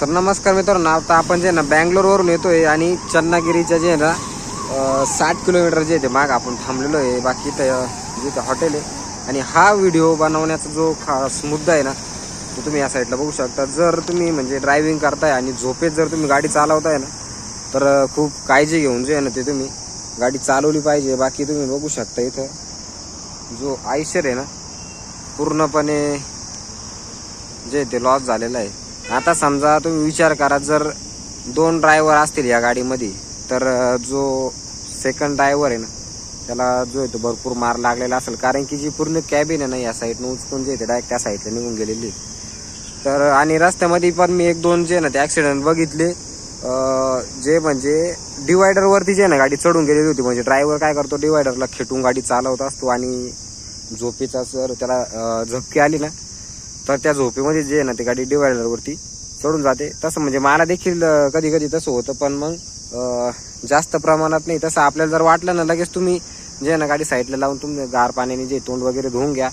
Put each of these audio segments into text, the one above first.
तर नमस्कार मित्रांनो आता आपण जे आहे ना बँगलोरवरून येतोय आणि चन्नागिरीच्या जे आहे ना साठ किलोमीटर जे आहे ते माग आपण थांबलेलो आहे. बाकी इथं जिथं हॉटेल आहे. आणि हा व्हिडिओ बनवण्याचा जो खास मुद्दा आहे ना तो तुम्ही या साईडला बघू शकता. जर तुम्ही म्हणजे ड्रायव्हिंग करताय आणि झोपेत जर तुम्ही गाडी चालवताय ना तर खूप काळजी घेऊन जे आहे ना ते तुम्ही गाडी चालवली पाहिजे. बाकी तुम्ही बघू शकता इथं जो आयशर आहे ना पूर्णपणे जे ते लॉस झालेलं आहे. आता समजा तुम्ही विचार करा जर दोन ड्रायव्हर असतील या गाडीमध्ये तर जो सेकंड ड्रायव्हर आहे ना त्याला जो आहे तो भरपूर मार लागलेला असेल. कारण की जी पूर्ण कॅबिन आहे ना या साईडनं उचकून जे ते डायरेक्ट त्या साईडला निघून गेलेली तर आणि रस्त्यामध्ये पण मी एक दोन जे ना ते ॲक्सिडेंट बघितले. जे म्हणजे डिवायडरवरती जे आहे ना गाडी चढून गेलेली होती. म्हणजे ड्रायव्हर काय करतो डिवायडरला खेटून गाडी चालवत असतो आणि झोपेचा सर त्याला झपकी आली ना तर त्या झोपेमध्ये जे आहे ना ते गाडी डिवायडरवरती चढून जाते. तसं म्हणजे मला देखील कधी कधी तसं होतं पण मग जास्त प्रमाणात नाही. तसं आपल्याला जर वाटलं ना लगेच तुम्ही जे ना गाडी साईडला लावून तुम्ही गार पाण्याने जे तोंड वगैरे धुवून घ्या.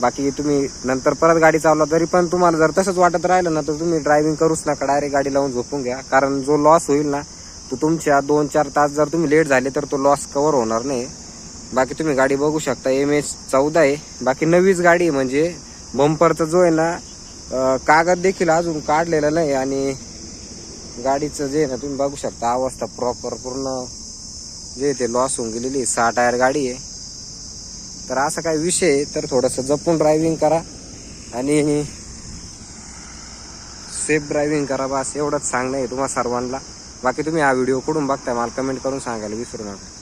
बाकी तुम्ही नंतर परत गाडी चालवा तरी पण तुम्हाला जर तसंच वाटत राहिलं ना तर तुम्ही ड्रायव्हिंग करूच नका. डायरेक्ट गाडी लावून झोपून घ्या. कारण जो लॉस होईल ना तो तुमच्या दोन चार तास जर तुम्ही लेट झाले तर तो लॉस कवर होणार नाही. बाकी तुम्ही गाडी बघू शकता. एम एच चौदा आहे. बाकी नवीच गाडी आहे म्हणजे बंपरचा जो आहे ना कागद देखील अजून काढलेला नाही आणि गाडीचं जे आहे ना तुम्ही बघू शकता अवस्था प्रॉपर पूर्ण जे ते लॉस होऊन गेलेली आहे. सहा टायर गाडी आहे. तर असा काही विषय आहे तर थोडंसं जपून ड्रायव्हिंग करा आणि सेफ ड्रायव्हिंग करा बस. एवढंच सांगणं आहे तुम्हाला सर्वांना. बाकी तुम्ही हा व्हिडिओ कुठून बघताय मला कमेंट करून सांगायला विसरू नका.